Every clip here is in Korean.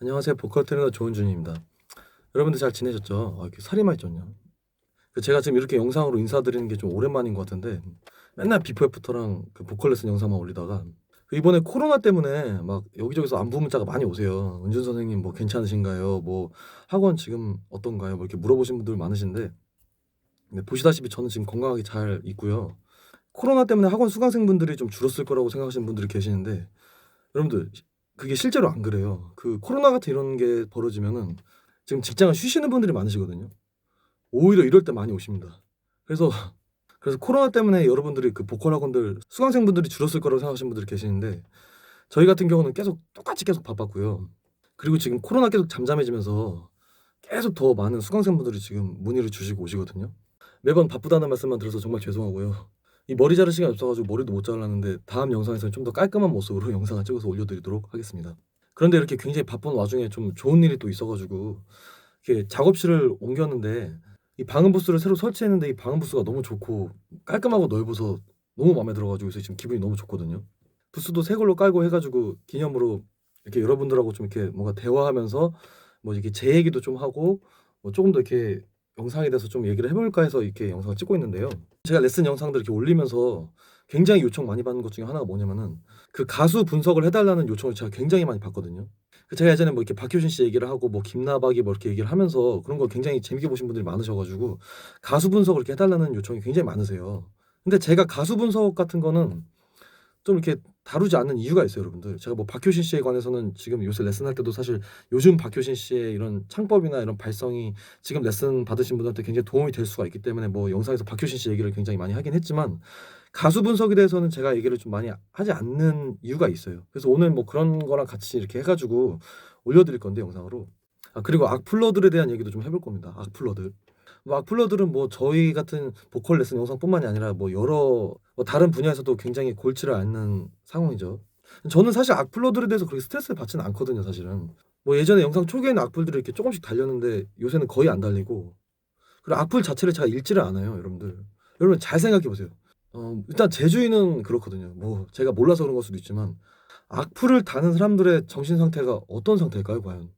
안녕하세요. 보컬 트레이너 조은준입니다. 여러분들 잘 지내셨죠? 아, 이렇게 살이 많이 쪘냐? 그 제가 지금 이렇게 영상으로 인사드리는 게 좀 오랜만인 것 같은데 맨날 비포 애프터랑 그 보컬 레슨 영상만 올리다가 그 이번에 코로나 때문에 막 여기저기서 안부 문자가 많이 오세요. 은준 선생님 뭐 괜찮으신가요? 뭐 학원 지금 어떤가요? 뭐 이렇게 물어보신 분들 많으신데 네, 보시다시피 저는 지금 건강하게 잘 있고요. 코로나 때문에 학원 수강생분들이 좀 줄었을 거라고 생각하시는 분들이 계시는데 여러분들 그게 실제로 안 그래요. 그 코로나 같은 이런 게 벌어지면은 지금 직장을 쉬시는 분들이 많으시거든요. 오히려 이럴 때 많이 오십니다. 그래서 그래서 코로나 때문에 여러분들이 그 보컬 학원들 수강생분들이 줄었을 거라고 생각하시는 분들이 계시는데 저희 같은 경우는 계속 똑같이 계속 바빴고요. 그리고 지금 코로나 계속 잠잠해지면서 계속 더 많은 수강생분들이 지금 문의를 주시고 오시거든요. 매번 바쁘다는 말씀만 들어서 정말 죄송하고요. 이 머리 자를 시간이 없어가지고 머리도 못 잘랐는데 다음 영상에서는 좀 더 깔끔한 모습으로 영상을 찍어서 올려드리도록 하겠습니다. 그런데 이렇게 굉장히 바쁜 와중에 좀 좋은 일이 또 있어가지고 이렇게 작업실을 옮겼는데 이 방음 부스를 새로 설치했는데 이 방음 부스가 너무 좋고 깔끔하고 넓어서 너무 마음에 들어가지고 지금 기분이 너무 좋거든요. 부스도 새 걸로 깔고 해가지고 기념으로 이렇게 여러분들하고 좀 이렇게 뭔가 대화하면서 뭐 이렇게 제 얘기도 좀 하고 뭐 조금 더 이렇게 영상에 대해서 좀 얘기를 해볼까 해서 이렇게 영상을 찍고 있는데요. 제가 레슨 영상들 이렇게 올리면서 굉장히 요청 많이 받는 것 중에 하나가 뭐냐면은 그 가수 분석을 해달라는 요청을 제가 굉장히 많이 받거든요. 그 제가 예전에 뭐 이렇게 박효신 씨 얘기를 하고 뭐 김나박이 뭐 이렇게 얘기를 하면서 그런 걸 굉장히 재밌게 보신 분들이 많으셔가지고 가수 분석을 이렇게 해달라는 요청이 굉장히 많으세요. 근데 제가 가수 분석 같은 거는 좀 이렇게 다루지 않는 이유가 있어요, 여러분들. 제가 뭐 박효신 씨에 관해서는 지금 요새 레슨할 때도 사실 요즘 박효신 씨의 이런 창법이나 이런 발성이 지금 레슨 받으신 분들한테 굉장히 도움이 될 수가 있기 때문에 뭐 영상에서 박효신 씨 얘기를 굉장히 많이 하긴 했지만 가수 분석에 대해서는 제가 얘기를 좀 많이 하지 않는 이유가 있어요. 그래서 오늘 뭐 그런 거랑 같이 이렇게 해가지고 올려드릴 건데 영상으로. 아 그리고 악플러들에 대한 얘기도 좀 해볼 겁니다. 악플러들. 뭐 악플러들은 뭐 저희 같은 보컬 레슨 영상뿐만이 아니라 뭐 여러 뭐 다른 분야에서도 굉장히 골치를 앓는 상황이죠. 저는 사실 악플러들에 대해서 그렇게 스트레스를 받지는 않거든요, 사실은. 뭐 예전에 영상 초기에는 악플들이 이렇게 조금씩 달렸는데 요새는 거의 안 달리고 그리고 악플 자체를 제가 읽지를 않아요, 여러분들. 여러분 잘 생각해 보세요. 어, 일단 제 주위는 그렇거든요. 뭐 제가 몰라서 그런 걸 수도 있지만 악플을 다는 사람들의 정신 상태가 어떤 상태일까요, 과연?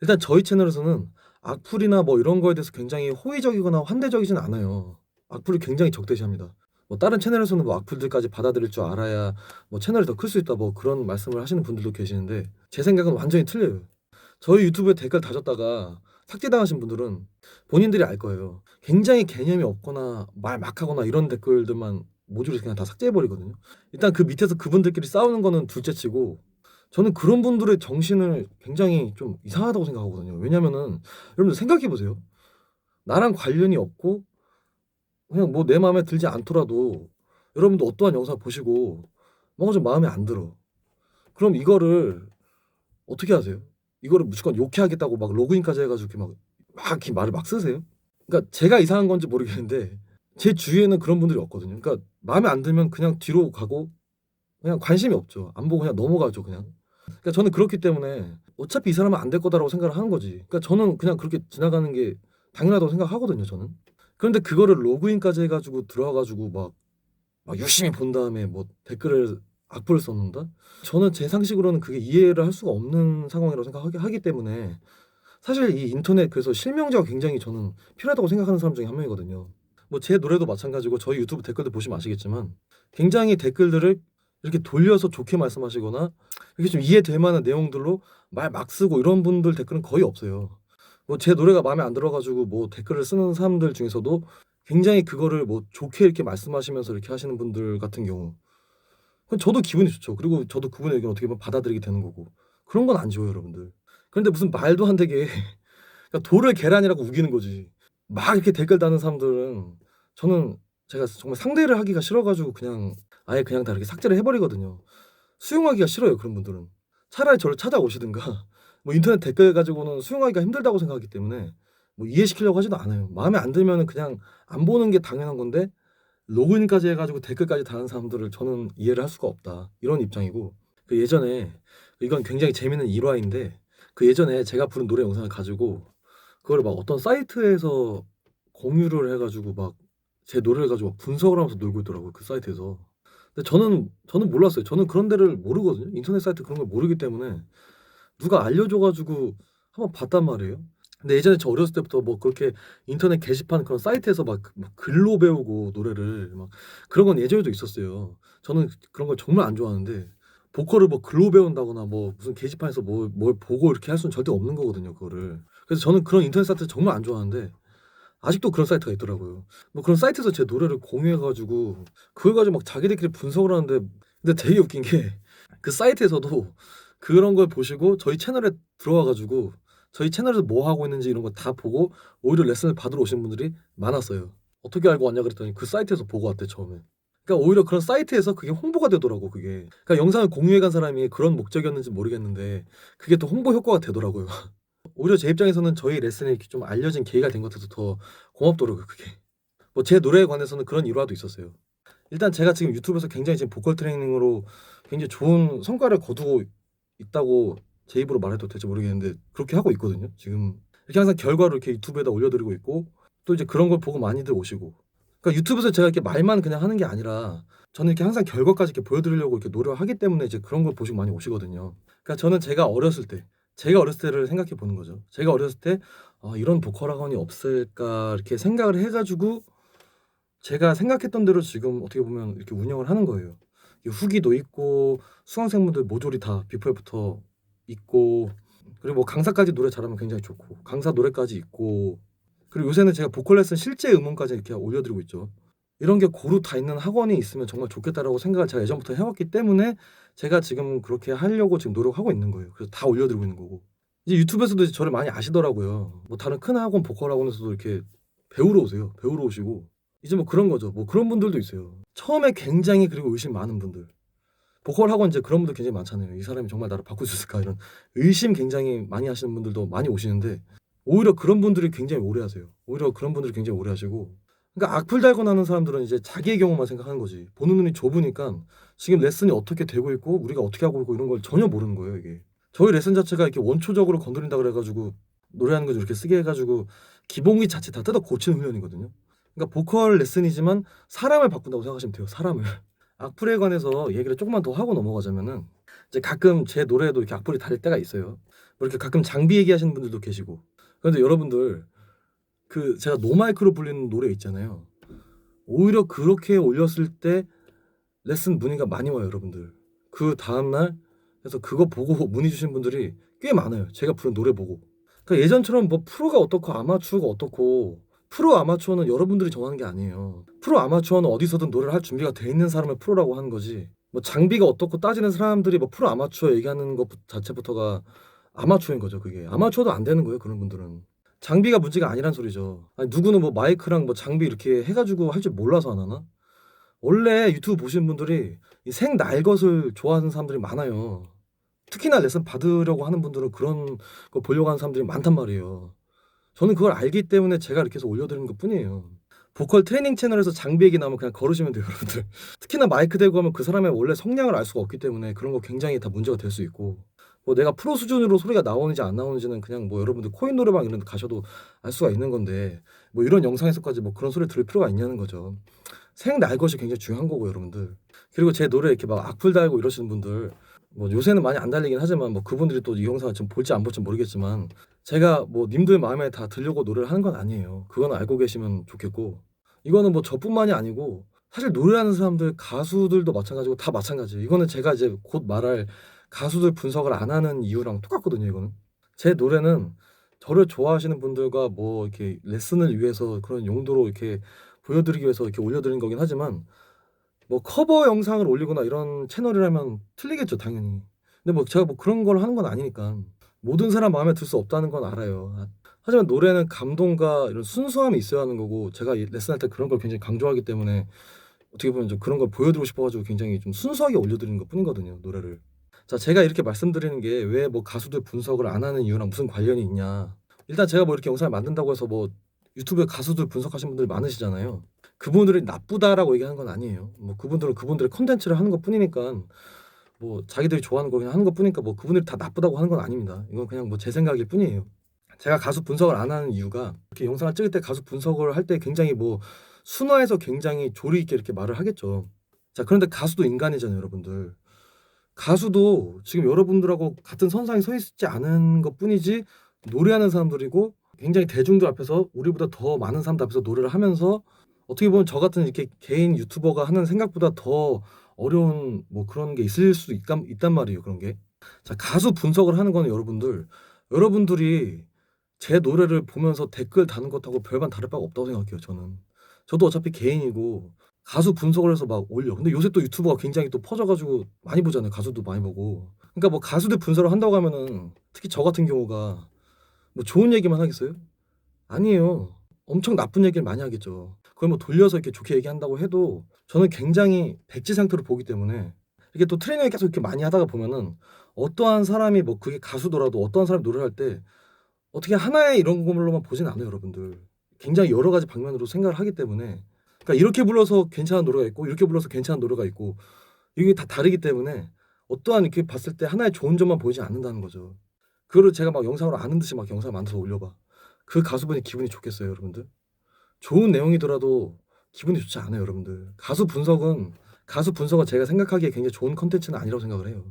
일단 저희 채널에서는 악플이나 뭐 이런 거에 대해서 굉장히 호의적이거나 환대적이진 않아요. 악플을 굉장히 적대시합니다. 뭐 다른 채널에서는 뭐 악플들까지 받아들일 줄 알아야 뭐 채널이 더 클 수 있다 뭐 그런 말씀을 하시는 분들도 계시는데 제 생각은 완전히 틀려요. 저희 유튜브에 댓글 다셨다가 삭제당하신 분들은 본인들이 알 거예요. 굉장히 개념이 없거나 말 막하거나 이런 댓글들만 모듈을 그냥 다 삭제해버리거든요. 일단 그 밑에서 그분들끼리 싸우는 거는 둘째치고 저는 그런 분들의 정신을 굉장히 좀 이상하다고 생각하거든요. 왜냐면은 여러분들 생각해 보세요. 나랑 관련이 없고 그냥 뭐 내 마음에 들지 않더라도 여러분도 어떠한 영상 보시고 뭔가 좀 마음에 안 들어. 그럼 이거를 어떻게 하세요? 이거를 무조건 욕해야겠다고 막 로그인까지 해가지고 이렇게 막, 막 이렇게 말을 막 쓰세요? 그러니까 제가 이상한 건지 모르겠는데 제 주위에는 그런 분들이 없거든요. 그러니까 마음에 안 들면 그냥 뒤로 가고 그냥 관심이 없죠. 안 보고 그냥 넘어가죠, 그냥. 그러니까 저는 그렇기 때문에 어차피 이 사람은 안 될 거다라고 생각을 하는 거지. 그러니까 저는 그냥 그렇게 지나가는 게 당연하다고 생각하거든요, 저는. 그런데 그거를 로그인까지 해가지고 들어와가지고 막, 막 열심히 본 다음에 뭐 댓글을 악플을 썼는다? 저는 제 상식으로는 그게 이해를 할 수가 없는 상황이라고 생각하기 하기 때문에 사실 이 인터넷 그래서 실명제가 굉장히 저는 필요하다고 생각하는 사람 중에 한 명이거든요. 뭐 제 노래도 마찬가지고 저희 유튜브 댓글들 보시면 아시겠지만 굉장히 댓글들을 이렇게 돌려서 좋게 말씀하시거나 이렇게 좀 이해될 만한 내용들로 말 막 쓰고 이런 분들 댓글은 거의 없어요. 뭐 제 노래가 마음에 안 들어가지고 뭐 댓글을 쓰는 사람들 중에서도 굉장히 그거를 뭐 좋게 이렇게 말씀하시면서 이렇게 하시는 분들 같은 경우 저도 기분이 좋죠. 그리고 저도 그분의 의견 어떻게 보면 받아들이게 되는 거고 그런 건 안 좋아요, 여러분들. 그런데 무슨 말도 안 되게 그러니까 돌을 계란이라고 우기는 거지. 막 이렇게 댓글 다는 사람들은 저는 제가 정말 상대를 하기가 싫어가지고 그냥 아예 그냥 다 이렇게 삭제를 해버리거든요. 수용하기가 싫어요, 그런 분들은. 차라리 저를 찾아오시든가 뭐 인터넷 댓글 가지고는 수용하기가 힘들다고 생각하기 때문에 뭐 이해시키려고 하지도 않아요. 마음에 안 들면은 그냥 안 보는 게 당연한 건데 로그인까지 해가지고 댓글까지 다는 사람들을 저는 이해를 할 수가 없다 이런 입장이고 그 예전에 이건 굉장히 재밌는 일화인데 그 예전에 제가 부른 노래 영상을 가지고 그걸 막 어떤 사이트에서 공유를 해가지고 막 제 노래를 가지고 막 분석을 하면서 놀고 있더라고요 그 사이트에서 근데 저는 저는 몰랐어요 저는 그런 데를 모르거든요 인터넷 사이트 그런 걸 모르기 때문에 누가 알려줘가지고 한번 봤단 말이에요. 근데 예전에 저 어렸을 때부터 뭐 그렇게 인터넷 게시판 그런 사이트에서 막, 막 글로 배우고 노래를 막 그런 건 예전에도 있었어요. 저는 그런 걸 정말 안 좋아하는데 보컬을 뭐 글로 배운다거나 뭐 무슨 게시판에서 뭐, 뭘 보고 이렇게 할 수는 절대 없는 거거든요, 그거를. 그래서 저는 그런 인터넷 사이트 정말 안 좋아하는데 아직도 그런 사이트가 있더라고요. 뭐 그런 사이트에서 제 노래를 공유해가지고 그걸 가지고 막 자기들끼리 분석을 하는데 근데 되게 웃긴 게 그 사이트에서도 그런 걸 보시고 저희 채널에 들어와가지고 저희 채널에서 뭐 하고 있는지 이런 거 다 보고 오히려 레슨을 받으러 오신 분들이 많았어요. 어떻게 알고 왔냐 그랬더니 그 사이트에서 보고 왔대 처음에. 그러니까 오히려 그런 사이트에서 그게 홍보가 되더라고 그게. 그러니까 영상을 공유해 간 사람이 그런 목적이었는지 모르겠는데 그게 또 홍보 효과가 되더라고요. 오히려 제 입장에서는 저희 레슨이 좀 알려진 계기가 된 것 같아서 더 고맙더라고요 그게. 뭐 제 노래에 관해서는 그런 일화도 있었어요. 일단 제가 지금 유튜브에서 굉장히 지금 보컬 트레이닝으로 굉장히 좋은 성과를 거두고 있다고 제 입으로 말해도 될지 모르겠는데 그렇게 하고 있거든요. 지금 이렇게 항상 결과를 이렇게 유튜브에다 올려드리고 있고 또 이제 그런 걸 보고 많이들 오시고. 그러니까 유튜브에서 제가 이렇게 말만 그냥 하는 게 아니라 저는 이렇게 항상 결과까지 이렇게 보여드리려고 이렇게 노력을 하기 때문에 이제 그런 걸 보시고 많이 오시거든요. 그러니까 저는 제가 어렸을 때, 제가 어렸을 때를 생각해 보는 거죠. 제가 어렸을 때 아, 이런 보컬 학원이 없을까 이렇게 생각을 해가지고 제가 생각했던 대로 지금 어떻게 보면 이렇게 운영을 하는 거예요. 이 후기도 있고 수강생분들 모조리 다 비포에부터 있고 그리고 뭐 강사까지 노래 잘하면 굉장히 좋고 강사 노래까지 있고 그리고 요새는 제가 보컬 레슨 실제 음원까지 이렇게 올려드리고 있죠. 이런 게 고루 다 있는 학원이 있으면 정말 좋겠다라고 생각을 제가 예전부터 해왔기 때문에 제가 지금 그렇게 하려고 지금 노력하고 있는 거예요. 그래서 다 올려드리고 있는 거고. 이제 유튜브에서도 이제 저를 많이 아시더라고요. 뭐 다른 큰 학원 보컬 학원에서도 이렇게 배우러 오세요. 배우러 오시고 이제 뭐 그런 거죠. 뭐 그런 분들도 있어요. 처음에 굉장히 그리고 의심 많은 분들. 보컬 학원 이제 그런 분들 굉장히 많잖아요. 이 사람이 정말 나를 바꿀 수 있을까 이런 의심 굉장히 많이 하시는 분들도 많이 오시는데 오히려 그런 분들이 굉장히 오래 하세요. 오히려 그런 분들이 굉장히 오래 하시고 그러니까 악플 달고 나는 사람들은 이제 자기의 경우만 생각하는 거지. 보는 눈이 좁으니까 지금 레슨이 어떻게 되고 있고 우리가 어떻게 하고 있고 이런 걸 전혀 모르는 거예요, 이게. 저희 레슨 자체가 이렇게 원초적으로 건드린다 그래 가지고 노래하는 거 이렇게 쓰게 해 가지고 기본기 자체 다 뜯어 고치는 훈련이거든요. 그러니까 보컬 레슨이지만 사람을 바꾼다고 생각하시면 돼요. 사람을. 악플에 관해서 얘기를 조금만 더 하고 넘어가자면은 이제 가끔 제 노래에도 이렇게 악플이 달릴 때가 있어요. 뭐 이렇게 가끔 장비 얘기하시는 분들도 계시고. 그런데 여러분들 그 제가 노마이크로 불리는 노래 있잖아요. 오히려 그렇게 올렸을 때 레슨 문의가 많이 와요, 여러분들. 그 다음날 그래서 그거 보고 문의 주신 분들이 꽤 많아요. 제가 부른 노래 보고. 그러니까 예전처럼 뭐 프로가 어떻고 아마추어가 어떻고 프로 아마추어는 여러분들이 정하는 게 아니에요. 프로 아마추어는 어디서든 노래를 할 준비가 돼 있는 사람을 프로라고 하는 거지. 뭐 장비가 어떻고 따지는 사람들이 뭐 프로 아마추어 얘기하는 것 자체부터가 아마추어인 거죠, 그게. 아마추어도 안 되는 거예요, 그런 분들은. 장비가 문제가 아니란 소리죠. 아니, 누구는 뭐 마이크랑 뭐 장비 이렇게 해가지고 할 줄 몰라서 안 하나? 원래 유튜브 보시는 분들이 이생 날 것을 좋아하는 사람들이 많아요. 특히나 레슨 받으려고 하는 분들은 그런 거 보려고 하는 사람들이 많단 말이에요. 저는 그걸 알기 때문에 제가 이렇게 해서 올려드리는 것 뿐이에요. 보컬 트레이닝 채널에서 장비 얘기 나오면 그냥 걸으시면 돼요, 여러분들. 특히나 마이크 대고 하면 그 사람의 원래 성량을 알 수가 없기 때문에 그런 거 굉장히 다 문제가 될 수 있고. 뭐 내가 프로 수준으로 소리가 나오는지 안 나오는지는 그냥 뭐 여러분들 코인 노래방 이런 데 가셔도 알 수가 있는 건데 뭐 이런 영상에서까지 뭐 그런 소리 들을 필요가 있냐는 거죠. 생날 것이 굉장히 중요한 거고 여러분들. 그리고 제 노래 이렇게 막 악플 달고 이러시는 분들 뭐 요새는 많이 안 달리긴 하지만 뭐 그분들이 또 이 영상을 좀 볼지 안 볼지 모르겠지만 제가 뭐 님들 마음에 다 들려고 노래를 하는 건 아니에요. 그건 알고 계시면 좋겠고 이거는 뭐 저뿐만이 아니고 사실 노래하는 사람들 가수들도 마찬가지고 다 마찬가지예요. 이거는 제가 이제 곧 말할 가수들 분석을 안 하는 이유랑 똑같거든요. 이거는 제 노래는 저를 좋아하시는 분들과 뭐 이렇게 레슨을 위해서 그런 용도로 이렇게 보여드리기 위해서 이렇게 올려드린 거긴 하지만 뭐 커버 영상을 올리거나 이런 채널이라면 틀리겠죠 당연히. 근데 뭐 제가 뭐 그런 걸 하는 건 아니니까 모든 사람 마음에 들 수 없다는 건 알아요. 아, 하지만 노래는 감동과 이런 순수함이 있어야 하는 거고 제가 이 레슨할 때 그런 걸 굉장히 강조하기 때문에 어떻게 보면 좀 그런 걸 보여드리고 싶어가지고 굉장히 좀 순수하게 올려드리는 것 뿐이거든요 노래를. 자 제가 이렇게 말씀드리는 게 왜 뭐 가수들 분석을 안 하는 이유랑 무슨 관련이 있냐. 일단 제가 뭐 이렇게 영상을 만든다고 해서 뭐 유튜브에 가수들 분석하시는 분들 많으시잖아요. 그분들이 나쁘다라고 얘기하는 건 아니에요. 뭐 그분들은 그분들의 컨텐츠를 하는 것 뿐이니까 뭐 자기들이 좋아하는 걸 그냥 하는 것 뿐이니까 뭐 그분들이 다 나쁘다고 하는 건 아닙니다. 이건 그냥 뭐 제 생각일 뿐이에요. 제가 가수 분석을 안 하는 이유가 이렇게 영상을 찍을 때 가수 분석을 할 때 굉장히 뭐 순화해서 굉장히 조리 있게 이렇게 말을 하겠죠. 자 그런데 가수도 인간이잖아요, 여러분들. 가수도 지금 여러분들하고 같은 선상에 서 있지 않은 것 뿐이지 노래하는 사람들이고 굉장히 대중들 앞에서 우리보다 더 많은 사람들 앞에서 노래를 하면서 어떻게 보면 저 같은 이렇게 개인 유튜버가 하는 생각보다 더 어려운 뭐 그런 게 있을 수 있, 있단 말이에요. 그런 게. 자, 가수 분석을 하는 거는 여러분들 여러분들이 제 노래를 보면서 댓글 다는 것하고 별반 다를 바가 없다고 생각해요. 저는. 저도 어차피 개인이고 가수 분석을 해서 막 올려. 근데 요새 또 유튜버가 굉장히 또 퍼져가지고 많이 보잖아요. 가수도 많이 보고. 그러니까 뭐 가수들 분석을 한다고 하면은 특히 저 같은 경우가 뭐 좋은 얘기만 하겠어요? 아니에요. 엄청 나쁜 얘기를 많이 하겠죠. 그걸 뭐 돌려서 이렇게 좋게 얘기한다고 해도 저는 굉장히 백지 상태로 보기 때문에 이게 또 트레이닝을 계속 이렇게 많이 하다가 보면은 어떠한 사람이 뭐 그게 가수더라도 어떠한 사람이 노래를 할때 어떻게 하나의 이런 걸로만 보진 않아요, 여러분들. 굉장히 여러 가지 방면으로 생각을 하기 때문에 그러니까 이렇게 불러서 괜찮은 노래가 있고 이렇게 불러서 괜찮은 노래가 있고 이게 다 다르기 때문에 어떠한 이렇게 봤을 때 하나의 좋은 점만 보이지 않는다는 거죠. 그거를 제가 막 영상으로 아는 듯이 막 영상을 만들어서 올려봐. 그 가수분이 기분이 좋겠어요, 여러분들? 좋은 내용이더라도 기분이 좋지 않아요, 여러분들. 가수 분석은 가수 분석은 제가 생각하기에 굉장히 좋은 컨텐츠는 아니라고 생각을 해요.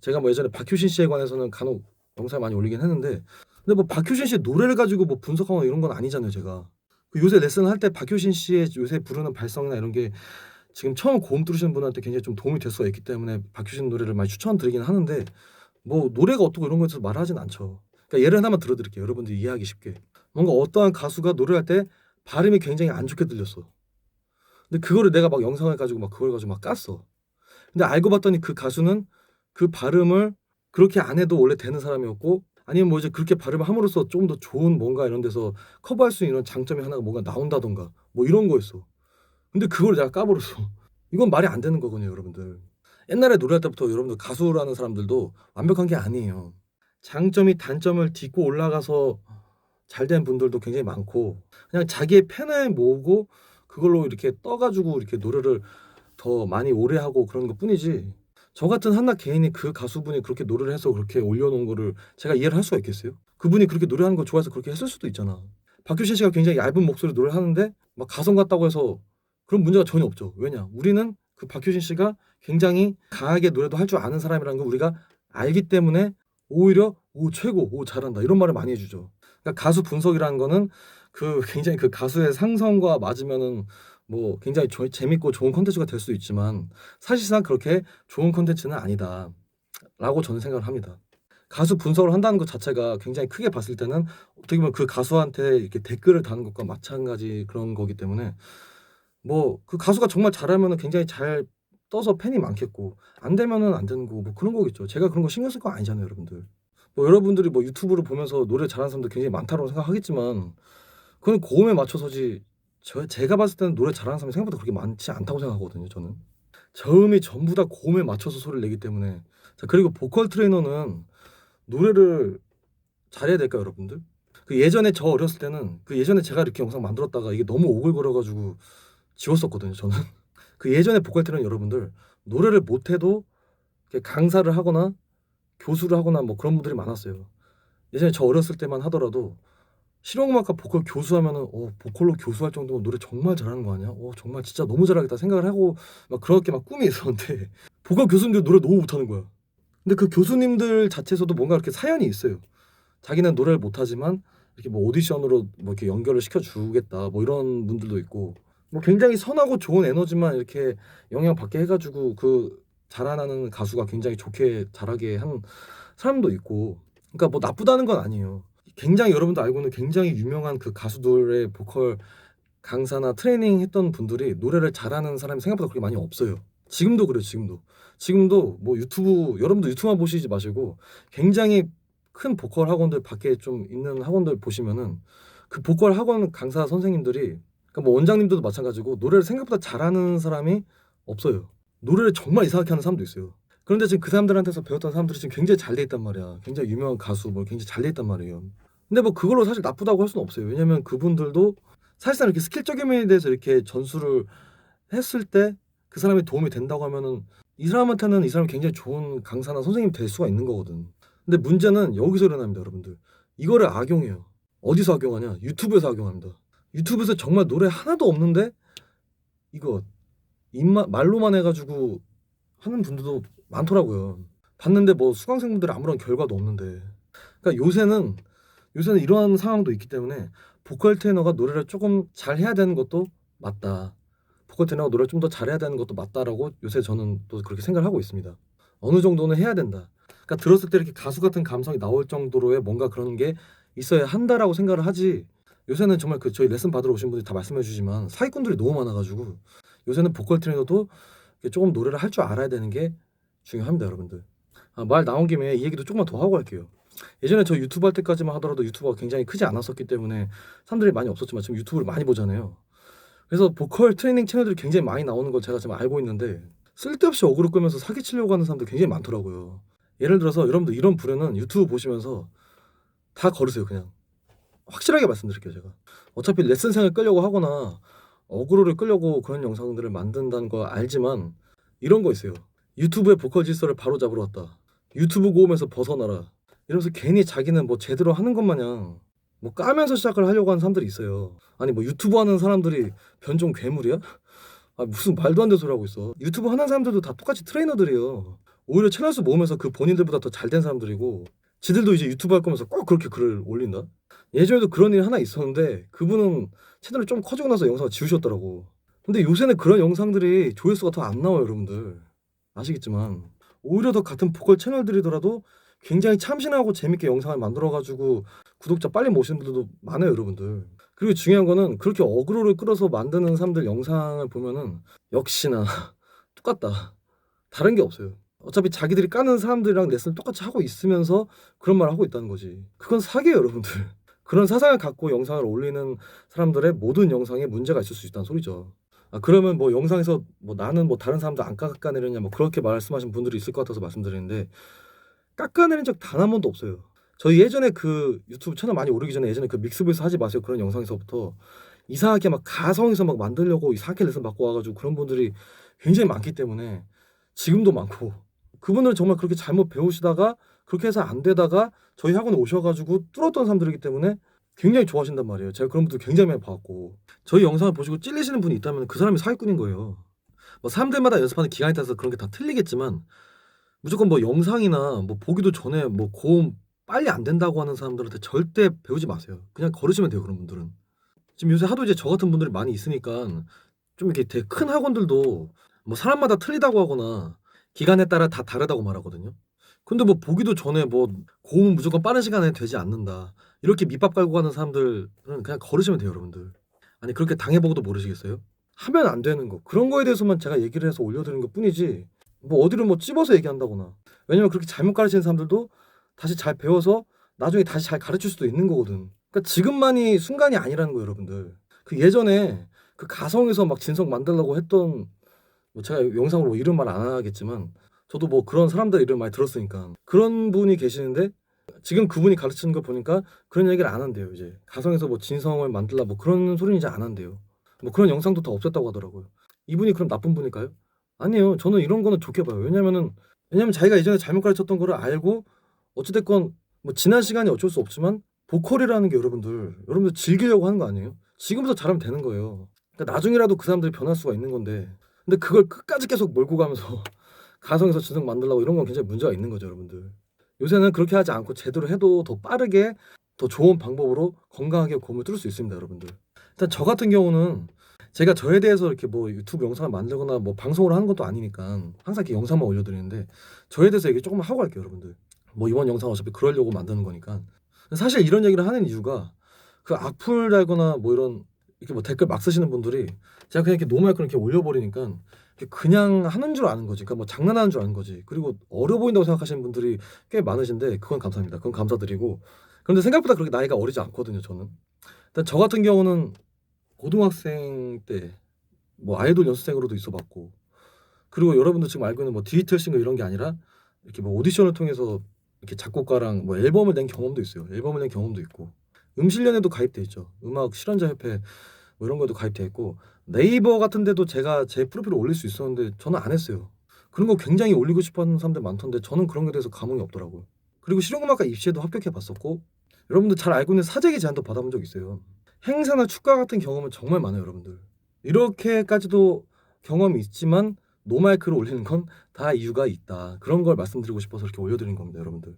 제가 뭐 예전에 박효신 씨에 관해서는 간혹 영상을 많이 올리긴 했는데 근데 뭐 박효신 씨 노래를 가지고 뭐 분석하거나 이런 건 아니잖아요, 제가. 그 요새 레슨 할 때 박효신 씨의 요새 부르는 발성이나 이런 게 지금 처음 고음 들으시는 분한테 굉장히 좀 도움이 될 수가 있기 때문에 박효신 노래를 많이 추천드리긴 하는데 뭐 노래가 어떻고 이런 대해서 말하진 않죠. 그러니까 예를 하나만 들어드릴게요. 여러분들이 이해하기 쉽게. 뭔가 어떠한 가수가 노래할 때 발음이 굉장히 안 좋게 들렸어. 근데 그거를 내가 막 영상을 가지고 막 그걸 가지고 막 깠어. 근데 알고 봤더니 그 가수는 그 발음을 그렇게 안 해도 원래 되는 사람이었고 아니면 뭐 이제 그렇게 발음을 함으로써 좀더 좋은 뭔가 이런 데서 커버할 수 있는 장점이 하나가 뭔가 나온다던가 뭐 이런 거였어. 근데 그걸 내가 까버렸어. 이건 말이 안 되는 거거든요, 여러분들. 옛날에 노래할 때부터 여러분들 가수라는 사람들도 완벽한 게 아니에요. 장점이 단점을 딛고 올라가서 잘 된 분들도 굉장히 많고 그냥 자기의 팬을 모으고 그걸로 이렇게 떠가지고 이렇게 노래를 더 많이 오래 하고 그런 것 뿐이지 저 같은 한낱 개인이 그 가수분이 그렇게 노래를 해서 그렇게 올려놓은 거를 제가 이해를 할 수가 있겠어요? 그분이 그렇게 노래하는 거 좋아해서 그렇게 했을 수도 있잖아. 박효신 씨가 굉장히 얇은 목소리로 노래를 하는데 막 가성 같다고 해서 그런 문제가 전혀 없죠. 왜냐? 우리는 그 박효신 씨가 굉장히 강하게 노래도 할 줄 아는 사람이라는 걸 우리가 알기 때문에 오히려 오 최고, 오 잘한다 이런 말을 많이 해주죠. 그러니까 가수 분석이라는 거는 그 굉장히 그 가수의 상성과 맞으면은 뭐 굉장히 조- 재밌고 좋은 컨텐츠가 될 수도 있지만 사실상 그렇게 좋은 컨텐츠는 아니다라고 저는 생각을 합니다. 가수 분석을 한다는 것 자체가 굉장히 크게 봤을 때는 어떻게 보면 그 가수한테 이렇게 댓글을 다는 것과 마찬가지 그런 거기 때문에 뭐 그 가수가 정말 잘하면은 굉장히 잘 떠서 팬이 많겠고 안 되면은 안 되는 거고 뭐 그런 거겠죠. 제가 그런 거 신경 쓸 거 아니잖아요, 여러분들. 뭐 여러분들이 뭐 유튜브를 보면서 노래 잘하는 사람들 굉장히 많다고 생각하겠지만 그건 고음에 맞춰서지 저 제가 봤을 때는 노래 잘하는 사람이 생각보다 그렇게 많지 않다고 생각하거든요, 저는. 저음이 전부 다 고음에 맞춰서 소리를 내기 때문에 자 그리고 보컬 트레이너는 노래를 잘해야 될까요, 여러분들? 그 예전에 저 어렸을 때는 그 예전에 제가 이렇게 영상 만들었다가 이게 너무 오글거려 가지고 지웠었거든요, 저는. 그 예전에 보컬 트레이너 여러분들 노래를 못 해도 이렇게 강사를 하거나 교수를 하거나 뭐 그런 분들이 많았어요. 예전에 저 어렸을 때만 하더라도 실용음악과 보컬 교수하면은 어 보컬로 교수할 정도면 노래 정말 잘하는 거 아니야? 어 정말 진짜 너무 잘하겠다 생각을 하고 막 그렇게 막 꿈이 있었는데 보컬 교수님들 노래 너무 못하는 거야. 근데 그 교수님들 자체에서도 뭔가 이렇게 사연이 있어요. 자기는 노래를 못하지만 이렇게 뭐 오디션으로 뭐 이렇게 연결을 시켜주겠다 뭐 이런 분들도 있고 뭐 굉장히 선하고 좋은 에너지만 이렇게 영향 받게 해가지고 그 자라나는 가수가 굉장히 좋게 자라게 한 사람도 있고 그러니까 뭐 나쁘다는 건 아니에요. 굉장히 여러분도 알고는 굉장히 유명한 그 가수들의 보컬 강사나 트레이닝 했던 분들이 노래를 잘하는 사람이 생각보다 그렇게 많이 없어요. 지금도 그래요, 지금도. 지금도 뭐 유튜브, 여러분도 유튜브만 보시지 마시고 굉장히 큰 보컬 학원들 밖에 좀 있는 학원들 보시면은 그 보컬 학원 강사 선생님들이 그러니까 뭐 원장님들도 마찬가지고 노래를 생각보다 잘하는 사람이 없어요. 노래를 정말 이상하게 하는 사람도 있어요. 그런데 지금 그 사람들한테서 배웠던 사람들이 지금 굉장히 잘 돼 있단 말이야. 굉장히 유명한 가수 뭐 굉장히 잘 돼 있단 말이에요. 근데 뭐 그걸로 사실 나쁘다고 할 수는 없어요. 왜냐면 그분들도 사실상 이렇게 스킬적인 면에 대해서 이렇게 전수를 했을 때 그 사람이 도움이 된다고 하면은 이 사람한테는 이 사람이 굉장히 좋은 강사나 선생님이 될 수가 있는 거거든. 근데 문제는 여기서 일어납니다, 여러분들. 이거를 악용해요. 어디서 악용하냐? 유튜브에서 악용합니다. 유튜브에서 정말 노래 하나도 없는데 이거 입만 말로만 해가지고 하는 분들도 많더라고요. 봤는데 뭐 수강생분들이 아무런 결과도 없는데. 그러니까 요새는 요새는 이러한 상황도 있기 때문에 보컬 트레이너가 노래를 조금 잘 해야 되는 것도 맞다. 보컬 트레이너가 노래를 좀 더 잘해야 되는 것도 맞다라고 요새 저는 또 그렇게 생각을 하고 있습니다. 어느 정도는 해야 된다. 그러니까 들었을 때 이렇게 가수 같은 감성이 나올 정도로의 뭔가 그런 게 있어야 한다라고 생각을 하지. 요새는 정말 그 저희 레슨 받으러 오신 분들이 다 말씀해 주지만 사기꾼들이 너무 많아가지고 요새는 보컬 트레이너도 조금 노래를 할 줄 알아야 되는 게 중요합니다, 여러분들. 아, 말 나온 김에 이 얘기도 조금만 더 하고 갈게요. 예전에 저 유튜브 할 때까지만 하더라도 유튜버가 굉장히 크지 않았었기 때문에 사람들이 많이 없었지만 지금 유튜브를 많이 보잖아요. 그래서 보컬 트레이닝 채널들이 굉장히 많이 나오는 걸 제가 지금 알고 있는데 쓸데없이 어그로 끌면서 사기치려고 하는 사람들 굉장히 많더라고요. 예를 들어서 여러분들 이런 부류는 유튜브 보시면서 다 걸으세요 그냥. 확실하게 말씀드릴게요 제가. 어차피 레슨생을 끌려고 하거나 어그로를 끌려고 그런 영상들을 만든다는 거 알지만 이런 거 있어요. 유튜브의 보컬 질서를 바로 잡으러 왔다. 유튜브 고음에서 벗어나라. 이러면서 괜히 자기는 뭐 제대로 하는 것 마냥 뭐 까면서 시작을 하려고 하는 사람들이 있어요. 아니 뭐 유튜브 하는 사람들이 변종 괴물이야? 아 무슨 말도 안 되는 소리 하고 있어. 유튜브 하는 사람들도 다 똑같이 트레이너들이에요. 오히려 채널 수 모으면서 그 본인들보다 더 잘 된 사람들이고 지들도 이제 유튜브 할 거면서 꼭 그렇게 글을 올린다. 예전에도 그런 일이 하나 있었는데 그분은 채널이 좀 커지고 나서 영상을 지우셨더라고. 근데 요새는 그런 영상들이 조회수가 더 안 나와요, 여러분들. 아시겠지만 오히려 더 같은 보컬 채널들이더라도 굉장히 참신하고 재밌게 영상을 만들어가지고 구독자 빨리 모시는 분들도 많아요, 여러분들. 그리고 중요한 거는 그렇게 어그로를 끌어서 만드는 사람들 영상을 보면은 역시나 똑같다. 다른 게 없어요. 어차피 자기들이 까는 사람들이랑 레슨을 똑같이 하고 있으면서 그런 말을 하고 있다는 거지. 그건 사기예요, 여러분들. 그런 사상을 갖고 영상을 올리는 사람들의 모든 영상에 문제가 있을 수 있다는 소리죠. 아, 그러면 뭐 영상에서 뭐 나는 뭐 다른 사람들 안 깎아내렸냐 뭐 그렇게 말씀하신 분들이 있을 것 같아서 말씀드리는데 깎아내린 적 단 한 번도 없어요. 저희 예전에 그 유튜브 채널 많이 오르기 전에 예전에 그 믹스부에서 하지 마세요 그런 영상에서부터 이상하게 막 가성에서 막 만들려고 이상하게 레슨 받고 와가지고 그런 분들이 굉장히 많기 때문에 지금도 많고 그분들은 정말 그렇게 잘못 배우시다가 그렇게 해서 안 되다가 저희 학원에 오셔가지고 뚫었던 사람들이기 때문에 굉장히 좋아하신단 말이에요. 제가 그런 분들 굉장히 많이 봤고 저희 영상을 보시고 찔리시는 분이 있다면 그 사람이 사기꾼인 거예요. 뭐 사람들마다 연습하는 기간에 따라서 그런 게 다 틀리겠지만 무조건 뭐 영상이나 뭐 보기도 전에 뭐 고음 빨리 안 된다고 하는 사람들한테 절대 배우지 마세요. 그냥 걸으시면 돼요 그런 분들은. 지금 요새 하도 이제 저 같은 분들이 많이 있으니까 좀 이렇게 되게 큰 학원들도 뭐 사람마다 틀리다고 하거나 기간에 따라 다 다르다고 말하거든요. 근데 뭐 보기도 전에 뭐 고음은 무조건 빠른 시간에 되지 않는다. 이렇게 밑밥 깔고 가는 사람들은 그냥 걸으시면 돼요, 여러분들. 아니 그렇게 당해보고도 모르시겠어요? 하면 안 되는 거 그런 거에 대해서만 제가 얘기를 해서 올려드리는 것 뿐이지 뭐 어디를 뭐 찝어서 얘기한다거나 왜냐면 그렇게 잘못 가르치는 사람들도 다시 잘 배워서 나중에 다시 잘 가르칠 수도 있는 거거든. 그러니까 지금만이 순간이 아니라는 거예요, 여러분들. 그 예전에 그 가성에서 막 진성 만들려고 했던 뭐 제가 영상으로 뭐 이름 말안 하겠지만 저도 뭐 그런 사람들 이름 많이 들었으니까. 그런 분이 계시는데 지금 그분이 가르치는 거 보니까 그런 얘기를 안 한대요 이제. 가성에서 뭐 진성을 만들라 뭐 그런 소리는 이제 안 한대요. 뭐 그런 영상도 다 없앴다고 하더라고요. 이분이 그럼 나쁜 분일까요? 아니에요. 저는 이런 거는 좋게 봐요. 왜냐면은 왜냐면 자기가 이전에 잘못 가르쳤던 거를 알고 어찌됐건 뭐 지난 시간이 어쩔 수 없지만 보컬이라는 게 여러분들 여러분들 즐기려고 하는 거 아니에요? 지금부터 잘하면 되는 거예요. 그러니까 나중이라도 그 사람들이 변할 수가 있는 건데. 근데 그걸 끝까지 계속 몰고 가면서 가성에서 진성 만들려고 이런 건 굉장히 문제가 있는 거죠, 여러분들. 요새는 그렇게 하지 않고 제대로 해도 더 빠르게 더 좋은 방법으로 건강하게 고음을 뚫을 수 있습니다, 여러분들. 일단 저 같은 경우는 제가 저에 대해서 이렇게 뭐 유튜브 영상을 만들거나 뭐 방송을 하는 것도 아니니까 항상 이렇게 영상만 올려드리는데 저에 대해서 얘기 조금 하고 갈게요, 여러분들. 뭐 이번 영상 어차피 그러려고 만드는 거니까. 사실 이런 얘기를 하는 이유가 그 악플 달거나 뭐 이런 이렇게 뭐 댓글 막 쓰시는 분들이 제가 그냥 이렇게 노말 그렇게 올려버리니까 그냥 하는 줄 아는 거지. 그러니까 뭐 장난하는 줄 아는 거지. 그리고 어려 보인다고 생각하시는 분들이 꽤 많으신데 그건 감사합니다. 그건 감사드리고. 그런데 생각보다 그렇게 나이가 어리지 않거든요. 저는. 일단 저 같은 경우는 고등학생 때 뭐 아이돌 연습생으로도 있어봤고 그리고 여러분들 지금 알고 있는 뭐 디지털 싱글 이런 게 아니라 이렇게 뭐 오디션을 통해서 이렇게 작곡가랑 뭐 앨범을 낸 경험도 있어요. 앨범을 낸 경험도 있고 음실련에도 가입돼 있죠. 음악 실현자 협회 뭐 이런 것도 가입돼 있고 네이버 같은 데도 제가 제 프로필을 올릴 수 있었는데 저는 안 했어요. 그런 거 굉장히 올리고 싶어 하는 사람들 많던데 저는 그런 거에 대해서 감흥이 없더라고요. 그리고 실용음악과 입시에도 합격해 봤었고 여러분들 잘 알고 있는 사재기 제안도 받아본 적 있어요. 행사나 축가 같은 경험은 정말 많아요, 여러분들. 이렇게까지도 경험이 있지만 노마이크로 올리는 건 다 이유가 있다. 그런 걸 말씀드리고 싶어서 이렇게 올려드린 겁니다, 여러분들.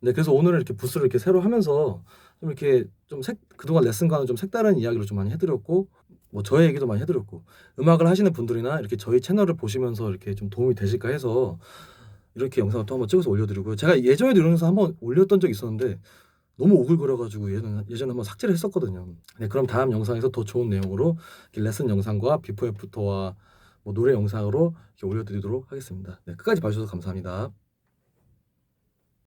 네, 그래서 오늘은 이렇게 부스를 이렇게 새로 하면서 좀 이렇게 좀 색, 그동안 레슨과는 좀 색다른 이야기를 좀 많이 해드렸고, 뭐 저의 얘기도 많이 해드렸고, 음악을 하시는 분들이나 이렇게 저희 채널을 보시면서 이렇게 좀 도움이 되실까 해서 이렇게 영상을 또 한번 찍어서 올려드리고요. 제가 예전에도 이런 영상 한번 올렸던 적이 있었는데 너무 오글거려가지고 예전, 예전에 한번 삭제를 했었거든요. 네, 그럼 다음 영상에서 더 좋은 내용으로 레슨 영상과 비포 애프터와 뭐 노래 영상으로 올려드리도록 하겠습니다. 네, 끝까지 봐주셔서 감사합니다.